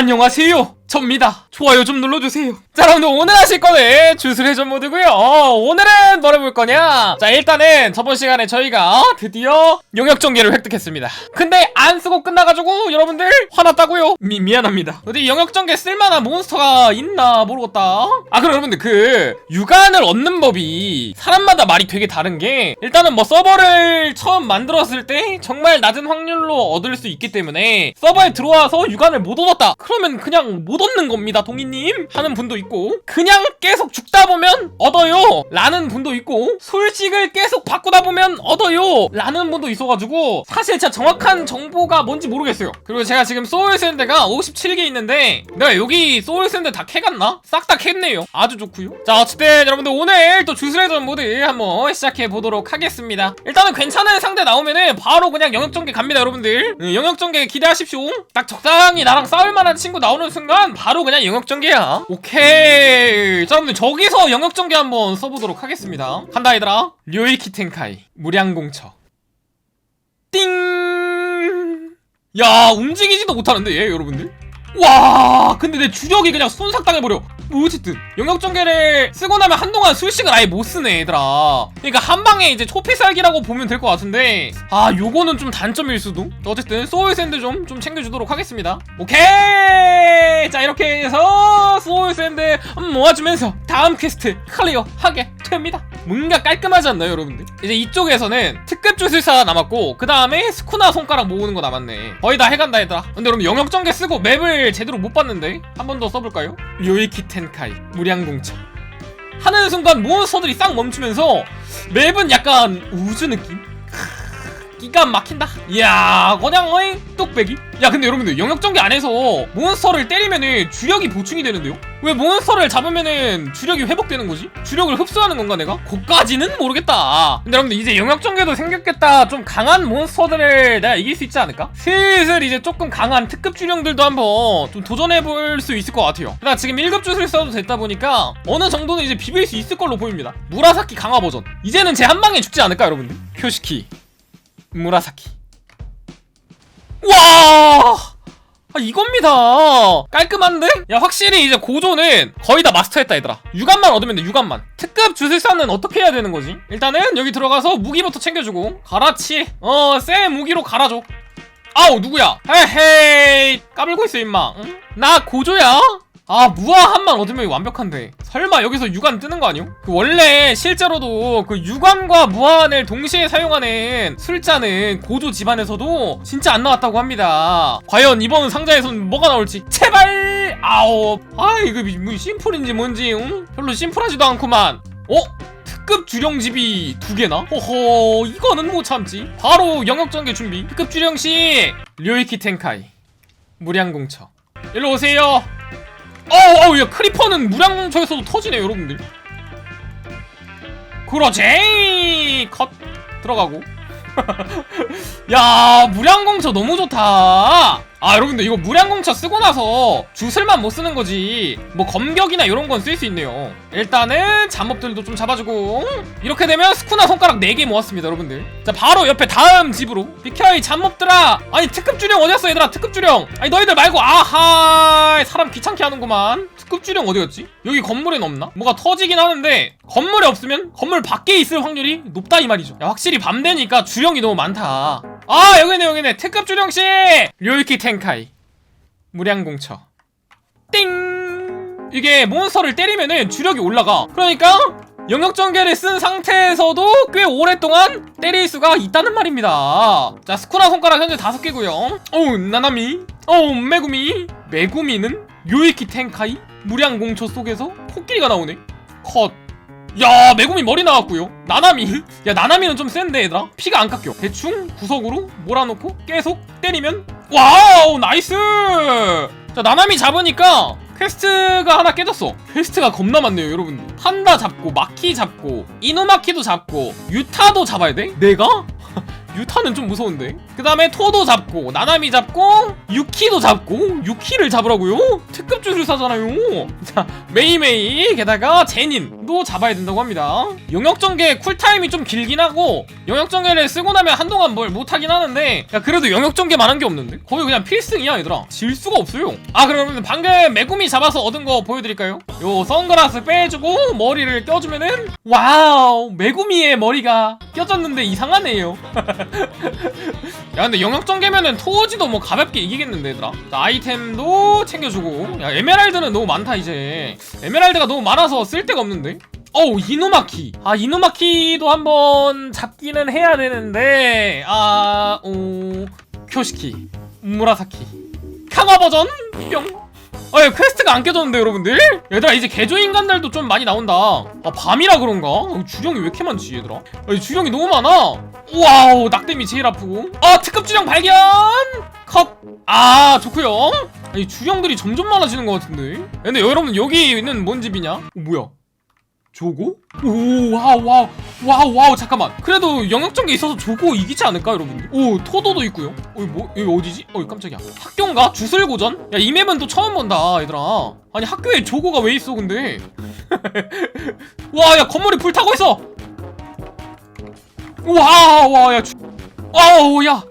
안녕하세요. 접니다. 좋아요 좀 눌러주세요. 자, 여러분들 오늘 하실 거는 주술회전 모드고요. 어, 오늘은 뭘 해볼 거냐? 자, 일단은 저번 시간에 저희가 드디어 용역 전개를 획득했습니다. 근데 안 쓰고 끝나가지고 여러분들 화났다고요? 미, 미안합니다. 어디 영역 전개 쓸만한 몬스터가 있나 모르겠다. 아, 그럼 여러분들 그 유관을 얻는 법이 사람마다 말이 되게 다른 게 일단은 뭐 서버를 처음 만들었을 때 정말 낮은 확률로 얻을 수 있기 때문에 서버에 들어와서 유관을 못 얻었다. 그러면 그냥 못 얻는 겁니다, 동희님. 하는 분도 있고 그냥 계속 죽다 보면 얻어요. 라는 분도 있고 술식을 계속 바꾸다 보면 얻어요. 라는 분도 있어가지고 사실 진짜 정확한 정보가 뭔지 모르겠어요. 그리고 제가 지금 소울 샌드가 57개 있는데 내가 여기 소울 샌드 다 캐갔나? 싹 다 캤네요. 아주 좋고요. 자 어쨌든 여러분들 오늘 또 주술회전 모드 한번 시작해 보도록 하겠습니다. 일단은 괜찮은 상대 나오면은 바로 그냥 영역 전개 갑니다, 여러분들. 네, 영역 전개 기대하십시오. 딱 적당히 나랑 싸울 만한 친구 나오는 순간 바로 그냥 영역 전개야. 오케이. 자, 여러분들 저기서 영역 전개 한번 써보도록 하겠습니다. 간다 얘들아. 료이키 텐카이 무량공처. 띵. 야 움직이지도 못하는데 얘 여러분들. 와 근데 내 주력이 그냥 손삭당해버려 뭐 어쨌든 영역 전개를 쓰고 나면 한동안 술식을 아예 못 쓰네 얘들아. 그러니까 한 방에 이제 초피살기라고 보면 될 것 같은데. 아 요거는 좀 단점일 수도. 어쨌든 소울 샌드 좀 좀 챙겨주도록 하겠습니다. 오케이! 자 이렇게 해서 소울 샌드 모아주면서 다음 퀘스트 클리어 하게 됩니다. 뭔가 깔끔하지 않나요 여러분들? 이제 이쪽에서는 특급 주술사 남았고 그 다음에 스쿠나 손가락 모으는 거 남았네. 거의 다 해간다 얘들아. 근데 여러분 영역 전개 쓰고 맵을 제대로 못 봤는데 한 번 더 써볼까요? 료이키 텐카이 무량공처 하는 순간 몬스터들이 싹 멈추면서 맵은 약간 우주 느낌? 기가 막힌다 이야 그냥 어이 뚝배기 야 근데 여러분들 영역 전개 안에서 몬스터를 때리면은 주력이 보충이 되는데요? 왜 몬스터를 잡으면은 주력이 회복되는 거지? 주력을 흡수하는 건가 내가? 그까지는 모르겠다 근데 여러분들 이제 영역 전개도 생겼겠다 좀 강한 몬스터들을 내가 이길 수 있지 않을까? 슬슬 이제 조금 강한 특급 주령들도 한번 좀 도전해볼 수 있을 것 같아요 그러니까 지금 1급 주술 써도 됐다 보니까 어느 정도는 이제 비빌 수 있을 걸로 보입니다 무라사키 강화 버전 이제는 제 한 방에 죽지 않을까 여러분들? 표시키 무라사키 와! 아 이겁니다 깔끔한데? 야 확실히 이제 고조는 거의 다 마스터했다 얘들아 유감만 얻으면 돼 유감만 특급 주술사는 어떻게 해야 되는 거지? 일단은 여기 들어가서 무기부터 챙겨주고 가라치 어 쎄 무기로 갈아줘 아우 누구야 헤헤이 까불고 있어 임마 응? 나 고조야? 아 무화 한만 얻으면 완벽한데. 설마 여기서 유관 뜨는 거 아니요? 그 원래 실제로도 그 유관과 무한을 동시에 사용하는 술자는 고조 집안에서도 진짜 안 나왔다고 합니다. 과연 이번 상자에서는 뭐가 나올지. 제발! 아오 아 이거 뭐 심플인지 뭔지 응? 별로 심플하지도 않구만. 어? 특급 주령집이 두 개나? 호호 이거는 못 참지. 바로 영역 전개 준비. 특급 주령씨 료이키 텐카이. 무량공처. 일로 오세요 어우 어우 야 크리퍼는 무량공처에서도 터지네 여러분들. 그러지. 컷. 들어가고. 야 무량공처 너무 좋다 아 여러분들 이거 무량공처 쓰고 나서 주술만 못 쓰는 거지. 뭐 검격이나 이런 건 쓸 수 있네요. 일단은 잡몹들도 좀 잡아주고 이렇게 되면 스쿠나 손가락 4개 모았습니다 여러분들. 자 바로 옆에 다음 집으로. 비켜 이 잡몹들아! 아니 특급 주령 어디갔어 얘들아? 특급 주령! 아니 너희들 말고 아하! 사람 귀찮게 하는구만. 특급 주령 어디갔지? 여기 건물엔 없나? 뭐가 터지긴 하는데 건물에 없으면 건물 밖에 있을 확률이 높다 이 말이죠. 야 확실히 밤 되니까 주령이 너무 많다 아 여기네 여기네. 특급 주령씨! 료이키 텐카이. 무량공처. 띵! 이게 몬스터를 때리면은 주력이 올라가. 그러니까 영역 전개를 쓴 상태에서도 꽤 오랫동안 때릴 수가 있다는 말입니다. 자 스쿠나 손가락 현재 다섯 개고요. 어우 나나미. 어우 메구미. 메구미는 료이키 텐카이 무량공처 속에서 코끼리가 나오네. 컷 야, 메구미 머리 나왔고요. 나나미. 야, 나나미는 좀 센데, 얘들아. 피가 안 깎여. 대충 구석으로 몰아놓고 계속 때리면 와우, 나이스! 자, 나나미 잡으니까 퀘스트가 하나 깨졌어. 퀘스트가 겁나 많네요, 여러분들. 판다 잡고, 마키 잡고, 이누마키도 잡고, 유타도 잡아야 돼? 내가? 유타는 좀 무서운데? 그 다음에 토도 잡고 나나미 잡고 유키도 잡고 유키를 잡으라고요? 특급 주술사잖아요. 자 메이메이 게다가 제닌도 잡아야 된다고 합니다. 영역 전개 쿨타임이 좀 길긴 하고 영역 전개를 쓰고 나면 한동안 뭘 못하긴 하는데 야 그래도 영역 전개만 한 게 없는데? 거의 그냥 필승이야 얘들아. 질 수가 없어요. 아 그러면 방금 메구미 잡아서 얻은 거 보여드릴까요? 요 선글라스 빼주고 머리를 껴주면은 와우 메구미의 머리가 껴졌는데 이상하네요 야 근데 영역전개면은 토어지도 뭐 가볍게 이기겠는데 얘들아? 자, 아이템도 챙겨주고. 야 에메랄드는 너무 많다 이제. 에메랄드가 너무 많아서 쓸데가 없는데? 어우 이누마키. 아 이누마키도 한번 잡기는 해야 되는데. 아오 쿄시키. 무라사키. 카마 버전! 뿅 아, 야, 퀘스트가 안 깨졌는데, 여러분들? 얘들아, 이제 개조 인간들도 좀 많이 나온다. 아, 밤이라 그런가? 어, 주령이 왜 이렇게 많지, 얘들아? 아, 주령이 너무 많아. 와우, 낙뎀이 제일 아프고. 아, 특급 주령 발견! 컷! 아, 좋구요. 아니, 주령들이 점점 많아지는 것 같은데? 근데 여러분, 여기는 뭔 집이냐? 어, 뭐야? 조고? 오 와우 와우 와우 와우 잠깐만 그래도 영역전개 있어서 조고 이기지 않을까 여러분들 오 토도도 있고요 어, 뭐, 여기 어디지? 어이 깜짝이야 학교인가? 주술고전? 야 이 맵은 또 처음 본다 얘들아 아니 학교에 조고가 왜 있어 근데 와 야 건물이 불타고 있어 와와야 아우 야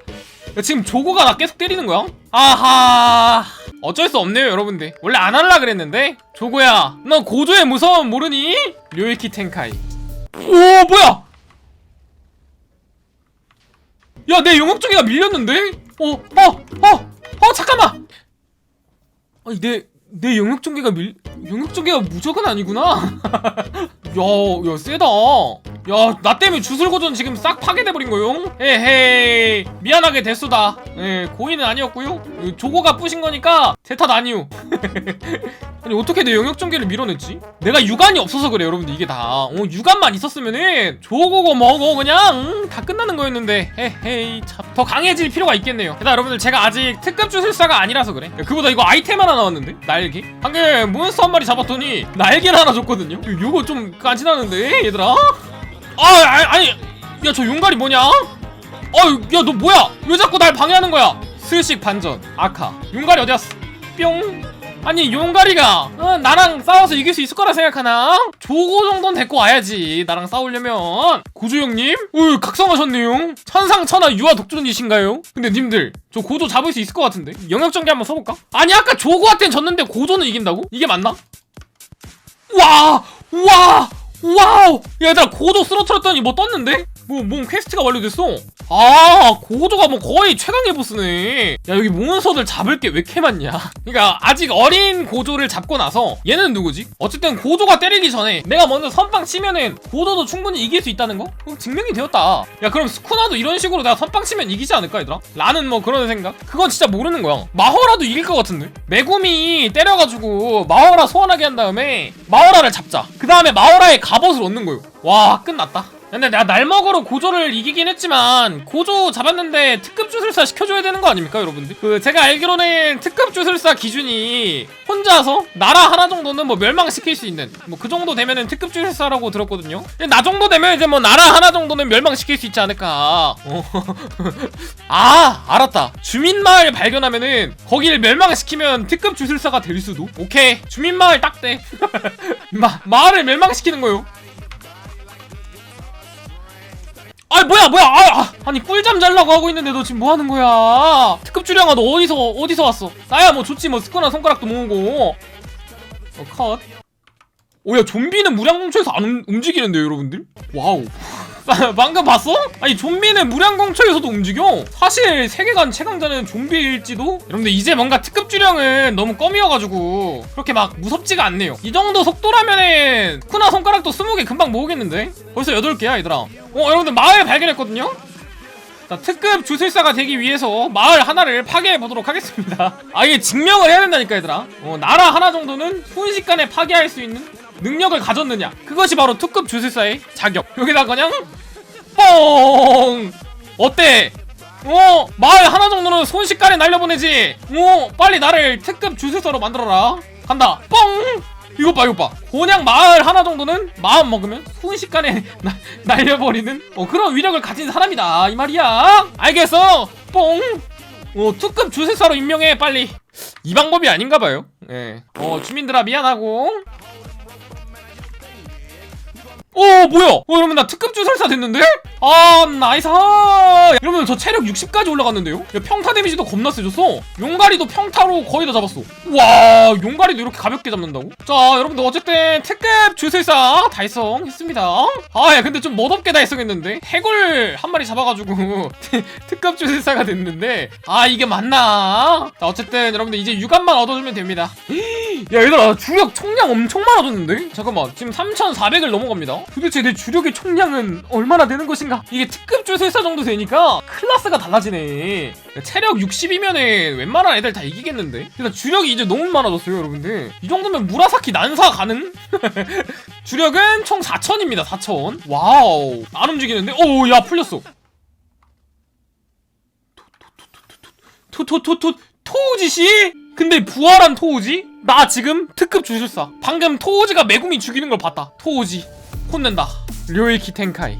야, 지금 조고가 나 계속 때리는 거야? 아하 어쩔 수 없네요 여러분들 원래 안 할라 그랬는데 조고야 너 고조의 무서움 모르니? 료이키 텐카이 오 뭐야 야 내 영역적이가 밀렸는데? 어 어 어 어 잠깐만 아니 내 내 영역전개가 밀 영역전개가 무조건 아니구나 야, 야, 세다. 야, 나 때문에 주술고전 지금 싹 파괴돼버린 거요? 에헤이. 미안하게 됐수다. 예, 고의는 아니었고요 조고가 부신 거니까 제 탓 아니오. 아니, 어떻게 내 영역 전개를 밀어냈지? 내가 유관이 없어서 그래, 여러분들. 이게 다. 어, 유관만 있었으면은 조고고 뭐고 그냥 음, 다 끝나는 거였는데. 에헤이. 참. 더 강해질 필요가 있겠네요. 게다가 여러분들 제가 아직 특급 주술사가 아니라서 그래. 야, 그보다 이거 아이템 하나 나왔는데? 날개? 방금 몬스터 한 마리 잡았더니 날개를 하나 줬거든요? 요- 요거 좀 간지나는데 얘들아? 아 아니, 아니 야 저 용갈이 뭐냐? 어야 너 뭐야 왜 자꾸 날 방해하는 거야 슬식 반전 아카 용갈이 어디 갔어 뿅 아니 용갈이가 어, 나랑 싸워서 이길 수 있을 거라 생각하나? 조고 정도는 데리고 와야지 나랑 싸우려면 고조 형님? 어 각성하셨네요 천상천하 유아 독존이신가요? 근데 님들 저 고조 잡을 수 있을 것 같은데 영역 전개 한번 써볼까? 아니 아까 조고한테는 졌는데 고조는 이긴다고? 이게 맞나? 와! 와! 와우! 야, 얘들아, 고조 쓰러뜨렸더니 뭐 떴는데? 뭐, 뭔 퀘스트가 완료됐어? 아, 고조가 뭐 거의 최강의 보스네. 야, 여기 몬스터들 잡을 게 왜 이렇게 많냐? 그니까, 아직 어린 고조를 잡고 나서, 얘는 누구지? 어쨌든 고조가 때리기 전에, 내가 먼저 선빵 치면은, 고조도 충분히 이길 수 있다는 거? 어, 증명이 되었다. 야, 그럼 스쿠나도 이런 식으로 내가 선빵 치면 이기지 않을까, 얘들아? 라는 뭐 그런 생각? 그건 진짜 모르는 거야. 마허라도 이길 것 같은데? 메구미 때려가지고, 마허라 소환하게 한 다음에, 마허라를 잡자. 그 다음에 마허라의 갑옷을 얻는 거요. 와, 끝났다. 근데 내가 날먹으로 고조를 이기긴 했지만 고조 잡았는데 특급 주술사 시켜줘야 되는 거 아닙니까 여러분들? 그 제가 알기로는 특급 주술사 기준이 혼자서 나라 하나 정도는 뭐 멸망시킬 수 있는 뭐 그 정도 되면은 특급 주술사라고 들었거든요. 근데 나 정도 되면 이제 뭐 나라 하나 정도는 멸망시킬 수 있지 않을까. 어. 아 알았다. 주민마을 발견하면은 거기를 멸망시키면 특급 주술사가 될 수도. 오케이 주민마을. 마 마을을 멸망시키는 거요. 뭐야 뭐야? 아, 아, 아 니 꿀잠 잘라고 하고 있는데 너 지금 뭐 하는 거야? 특급 주량아 너 어디서 어디서 왔어? 나야 뭐 좋지 뭐 스코나 손가락도 모으고. 어컷. 오야 좀비는 무량공초에서 안 움, 움직이는데요 여러분들? 와우 방금 봤어? 아니 좀비는 무량공초에서도 움직여. 사실 세계관 최강자는 좀비일지도? 여러분들 이제 뭔가 특급 주량은 너무 껌이어가지고 그렇게 막 무섭지가 않네요. 이 정도 속도라면은 쿠나 손가락도 20개 금방 모으겠는데? 벌써 8개야 얘들아. 어 여러분들 마을 발견했거든요? 자, 특급 주술사가 되기 위해서 마을 하나를 파괴해 보도록 하겠습니다. 아, 이게 증명을 해야 된다니까, 얘들아. 어, 나라 하나 정도는 순식간에 파괴할 수 있는 능력을 가졌느냐. 그것이 바로 특급 주술사의 자격. 여기다 그냥, 뽕! 어때? 어, 마을 하나 정도는 순식간에 날려보내지. 어, 빨리 나를 특급 주술사로 만들어라. 간다. 뽕! 이거 봐 이거 봐 곤약 마을 하나 정도는 마음 먹으면 순식간에 나- 날려버리는 어, 그런 위력을 가진 사람이다 이 말이야 알겠어 뽕 어, 특급 주술사로 임명해 빨리 이 방법이 아닌가 봐요 예. 어 주민들아 미안하고 어 뭐야 어 여러분 나 특급 주술사 됐는데? 아 나이스 여러분 저 체력 60까지 올라갔는데요? 야, 평타 데미지도 겁나 세졌어 용가리도 평타로 거의 다 잡았어 와 용가리도 이렇게 가볍게 잡는다고? 자 여러분들 어쨌든 특급 주술사 달성했습니다 아 야 근데 좀 멋없게 달성했는데 해골 한 마리 잡아가지고 특급 주술사가 됐는데 아 이게 맞나? 자 어쨌든 여러분들 이제 유감만 얻어주면 됩니다 야 얘들아 주력 총량 엄청 많아졌는데? 잠깐만 지금 3400을 넘어갑니다 도대체 내 주력의 총량은 얼마나 되는 것인가 이게 특급 주술사 정도 되니까 클라스가 달라지네 야, 체력 60이면은 웬만한 애들 다 이기겠는데? 일단 주력이 이제 너무 많아졌어요 여러분들 이 정도면 무라사키 난사 가능? 주력은 총 4000입니다 4000 와우 안 움직이는데? 오야 풀렸어 토토토토 토우지 씨? 근데 부활한 토우지? 나 지금 특급 주술사. 방금 토우지가 메구미 죽이는 걸 봤다. 토우지. 혼낸다. 료이키 텐카이